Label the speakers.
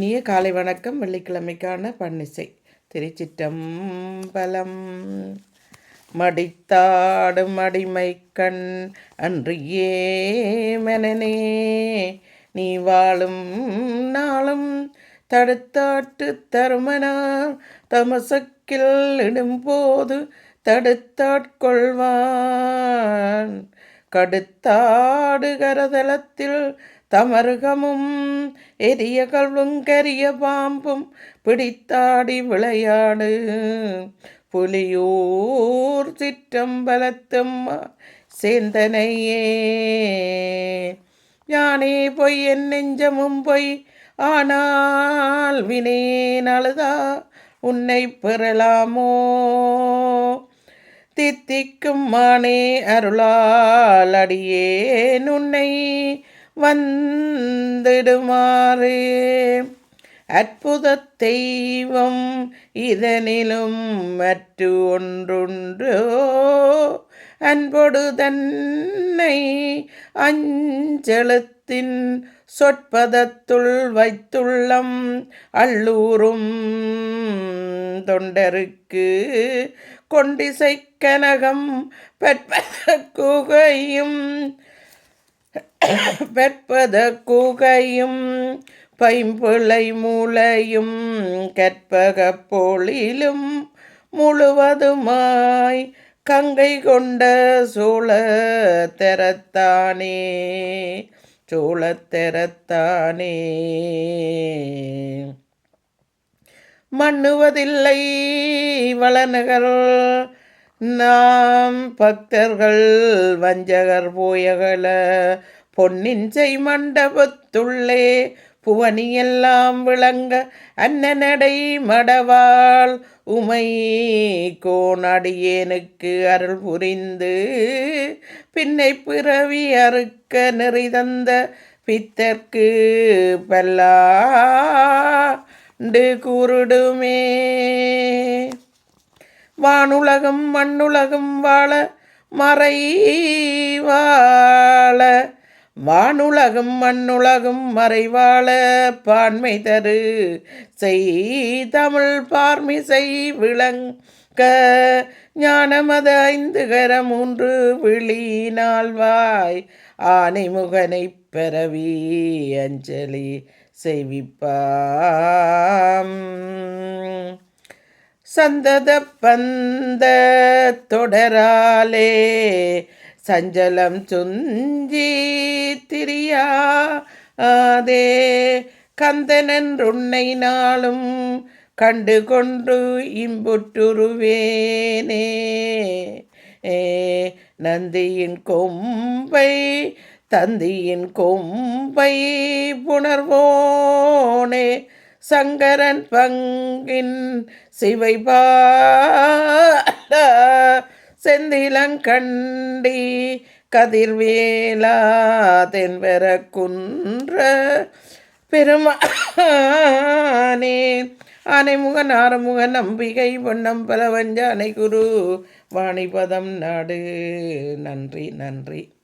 Speaker 1: இனிய காலை வணக்கம். வெள்ளிக்கிழமைக்கான பன்னிசை. திருச்சிற்றம்பலம். மடித்தாடு மடிமை கண் அன்றியே மனனே. நீ வாழும் நாளும் தடுத்தாட்டு தருமனா. தமசக்கில் இடும்போது தடுத்தாட்கொள்வான். கடுத்தாடு கரதளத்தில் தமருகமும் எரிய கல்வும் கரிய பாம்பும் பிடித்தாடி விளையாடு. புலியூர் சிற்றம்பலத்தம்மா சேந்தனையே. யானே பொய் என் நெஞ்சமும் பொய் ஆனால் வினேன் அழுதா உன்னை பெறலாமோ? தித்திக்கும் மானே அருளால் அடியேன் உன்னை வந்திடுமாறே. அற்புத தெய்வம் இதனிலும் மற்று ஒன்றுண்டோ? அன்பொடு தன்னை அஞ்சலத்தின் சொற்பதத்துள் வைத்துள்ளம் அள்ளூரும் தொண்டருக்கு கொண்டிசை கனகம் பெற்ப குகையும் வெற்பத குகையும் பைம்பிளை மூளையும் கற்பக பொழிலும் முழுவதுமாய் கங்கை கொண்ட சோழ தெரத்தானே சோழத்தெரத்தானே மண்ணுவதில்லை வளநகர் நாம் பக்தர்கள் வஞ்சகர் போயகல பொன்னிஞ்சை மண்டபத்துள்ளே புவனியெல்லாம் விளங்க அன்னநடை மடவாள் உமை கோணடியேனுக்கு அருள் புரிந்து பின்னை பிறவி அறுக்க நெறி தந்த பித்தற்கு பல்லாண்டு குருடுமே. வானுலகம் மண்ணுலகம் வாழ மறை வாழ வானுலகம் மண்ணுலகம் மறைவாழ பான்மை தரு. செய் தமிழ் பார்மிசை விளங்க ஞானமத ஐந்து கர மூன்று விழி நாள்வாய் ஆனை முகனை பெறவி அஞ்சலி செய்விப்பாம். சந்தத பந்த தொடராலே சஞ்சலம் சுஞ்சி திரியாதே கந்தனன்றுன்னை நாளும் கண்டு கொண்டு இம்புற்றுருவேனே. ஏ நந்தியின் கொம்பை தந்தியின் கொம்பை புணர்வோனே சங்கரன் பங்கின் சிவைபால செந்திலங்கண்டி கதிர்வேலா தென்பெற குன்ற பெருமானே. அனைமுகன் ஆறுமுக நம்பிகை வண்ணம் பலவஞ்ச அனை குரு வாணிபதம் நாடு. நன்றி நன்றி.